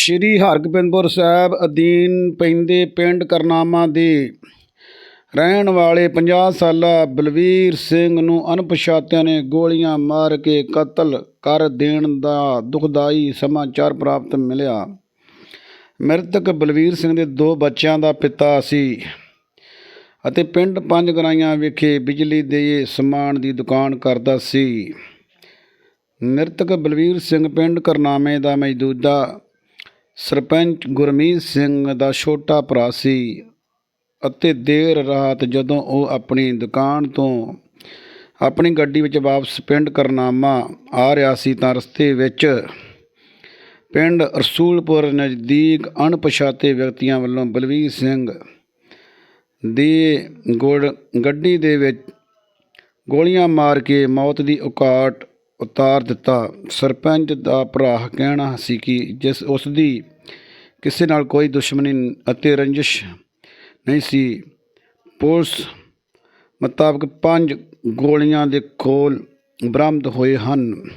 ਸ਼੍ਰੀ ਹਰਗੋਬਿੰਦਪੁਰ ਸਾਹਿਬ ਅਧੀਨ ਪੈਂਦੇ ਪਿੰਡ ਕਰਨਾਮਾ ਦੇ ਰਹਿਣ ਵਾਲੇ 50 ਸਾਲਾ ਬਲਵੀਰ ਸਿੰਘ ਨੂੰ ਅਣਪਛਾਤਿਆਂ ਨੇ ਗੋਲੀਆਂ ਮਾਰ ਕੇ ਕਤਲ ਕਰ ਦੇਣ ਦਾ ਦੁਖਦਾਈ ਸਮਾਚਾਰ ਪ੍ਰਾਪਤ ਮਿਲਿਆ। ਮ੍ਰਿਤਕ ਬਲਵੀਰ ਸਿੰਘ ਦੇ ਦੋ ਬੱਚਿਆਂ ਦਾ ਪਿਤਾ ਸੀ ਅਤੇ ਪਿੰਡ ਪੰਜ ਗਰਾਈਆਂ ਵਿਖੇ ਬਿਜਲੀ ਦੇ ਸਮਾਨ ਦੀ ਦੁਕਾਨ ਕਰਦਾ ਸੀ। ਮ੍ਰਿਤਕ ਬਲਵੀਰ ਸਿੰਘ ਪਿੰਡ ਕਰਨਾਮੇ ਦਾ ਮੌਜੂਦਾ ਸਰਪੰਚ ਗੁਰਮੀਤ ਸਿੰਘ ਦਾ ਛੋਟਾ ਭਰਾ ਸੀ ਅਤੇ ਦੇਰ ਰਾਤ ਜਦੋਂ ਉਹ ਆਪਣੀ ਦੁਕਾਨ ਤੋਂ ਆਪਣੀ ਗੱਡੀ ਵਿੱਚ ਵਾਪਸ ਪਿੰਡ ਕਰਨਾਮਾ ਆ ਰਿਹਾ ਸੀ ਤਾਂ ਰਸਤੇ ਵਿੱਚ ਪਿੰਡ ਰਸੂਲਪੁਰ ਨਜ਼ਦੀਕ ਅਣਪਛਾਤੇ ਵਿਅਕਤੀਆਂ ਵੱਲੋਂ ਬਲਵੀਰ ਸਿੰਘ ਦੀ ਗੋੜ ਗੱਡੀ ਦੇ ਵਿੱਚ ਗੋਲੀਆਂ ਮਾਰ ਕੇ ਮੌਤ ਦੀ ਔਕਾਟ ਉਤਾਰ ਦਿੱਤਾ। ਸਰਪੰਚ ਦਾ ਭਰਾ ਕਹਿਣਾ ਸੀ ਕਿ ਜਿਸ ਉਸ ਦੀ ਕਿਸੇ ਨਾਲ ਕੋਈ ਦੁਸ਼ਮਣੀ ਅਤੇ ਰੰਜਿਸ਼ ਨਹੀਂ ਸੀ, ਪੁਲਿਸ ਮੁਤਾਬਕ ਪੰਜ ਗੋਲੀਆਂ ਦੇ ਕੋਲ ਬਰਾਮਦ ਹੋਏ ਹਨ।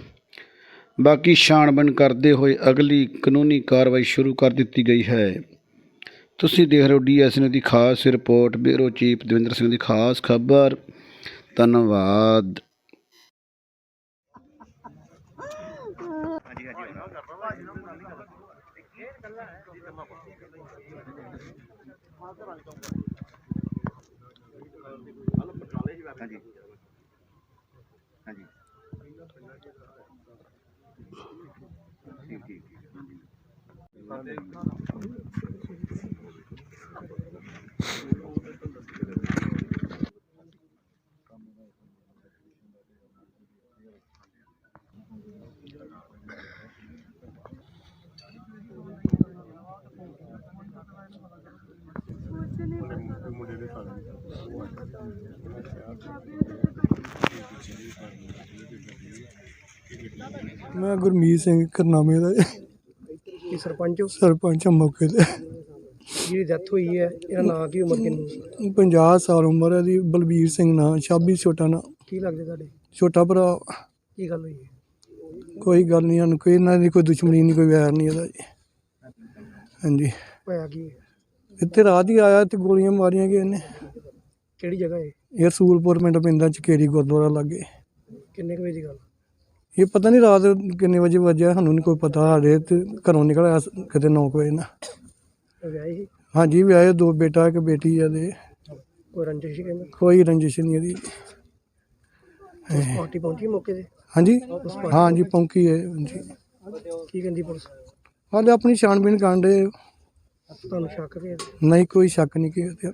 ਬਾਕੀ ਛਾਣਬੀਣ ਕਰਦੇ ਹੋਏ ਅਗਲੀ ਕਾਨੂੰਨੀ ਕਾਰਵਾਈ ਸ਼ੁਰੂ ਕਰ ਦਿੱਤੀ ਗਈ ਹੈ। ਤੁਸੀਂ ਦੇਖ ਰਹੇ ਹੋ ਡੀਐਸਐਨ ਦੀ ਖਾਸ report, bureau chief Davinder Singh ਦੀ ਖਾਸ ਖਬਰ। ਧੰਨਵਾਦ। ਹਾਂਜੀ। ਹਾਂਜੀ। ਠੀਕ ਠੀਕ ਮੈਂ ਗੁਰਮੀਤ ਸਿੰਘ ਕਰਨਾਮੇ ਦਾ ਕੀ ਸਰਪੰਚ ਹੋ? ਸਰਪੰਚ ਹਾਂ ਮੌਕੇ ਤੇ। ਜਿਹਦੀ ਡੈਥ ਹੋਈ ਹੈ ਇਹਦਾ ਨਾਂ ਕੀ ਉਮਰ ਕਿੰਨੀ 50 ਸਾਲ ਉਮਰ ਹੈ ਦੀ ਬਲਬੀਰ ਸਿੰਘ ਨਾਂ ਛਾਬੀ ਛੋਟਾ ਨਾਂ। ਕੀ ਲੱਗਦੇ ਤੁਹਾਡੇ? ਛੋਟਾ ਭਰਾ। ਕੀ ਗੱਲ ਹੋਈ ਹੈ? ਕੋਈ ਗੱਲ ਨਹੀਂ ਕੋਈ ਇਹਨਾਂ ਦੀ ਕੋਈ ਦੁਸ਼ਮਣੀ ਨਹੀਂ ਕੋਈ ਵੈਰ ਨਹੀਂ ਇਹਦਾ ਜੀ। ਹਾਂਜੀ। ਹੋਇਆ ਕੀ ਹੈ? ਇੱਥੇ ਰਾਤ ਹੀ ਆਇਆ ਤੇ ਗੋਲੀਆਂ ਮਾਰੀਆਂ ਗਏ ਇਹਨੇ। ਕਿਹੜੀ ਜਗ੍ਹਾ ਹੈ ਇਹ ਰਸੂਲਪੁਰ ਪਿੰਡ ਪੈਂਦਾ ਚਕੇਰੀ ਗੁਰਦੁਆਰਾ ਲਾਗੇ। ਕਿੰਨੇ ਕੁ ਵਜੇ ਦੀ ਗੱਲ? ਇਹ ਪਤਾ ਨਹੀਂ ਰਾਤ ਕਿੰਨੇ ਵਜੇ ਵੱਜਿਆ ਸਾਨੂੰ ਨਹੀਂ ਕੋਈ ਪਤਾ ਸਾਡੇ ਤੇ ਘਰੋਂ ਨਿਕਲ ਆਇਆ ਸ- ਕਿਤੇ 9 ਵਜੇ ਨਾ। ਇਹ ਵਿਆਹੀ ਸੀ? ਹਾਂਜੀ ਵਿਆਹੇ ਦੋ ਬੇਟਾ ਇੱਕ ਬੇਟੀ ਆ ਦੇ ਕੋਈ ਰੰਜਿਸ਼ ਸੀ ਕਹਿੰਦੇ? ਕੋਈ ਰੰਜਿਸ਼ ਨਹੀਂ ਇਹਦੀ। ਪਾਰਟੀ ਪਹੁੰਚੀ ਮੌਕੇ ਤੇ? ਹਾਂਜੀ। ਹਾਂਜੀ ਪੌਂਕੀ ਹੈ ਹਾਂਜੀ। ਕੀ ਕਹਿੰਦੀ ਪੁਲਿਸ? ਹਾਲੇ ਆਪਣੀ ਛਾਣਬੀਣ ਕਰਨ ਦੇ ਤੁਹਾਨੂੰ ਸ਼ੱਕ ਵੀ ਹੈ? ਨਹੀਂ ਕੋਈ ਸ਼ੱਕ ਨਹੀਂ ਕਿ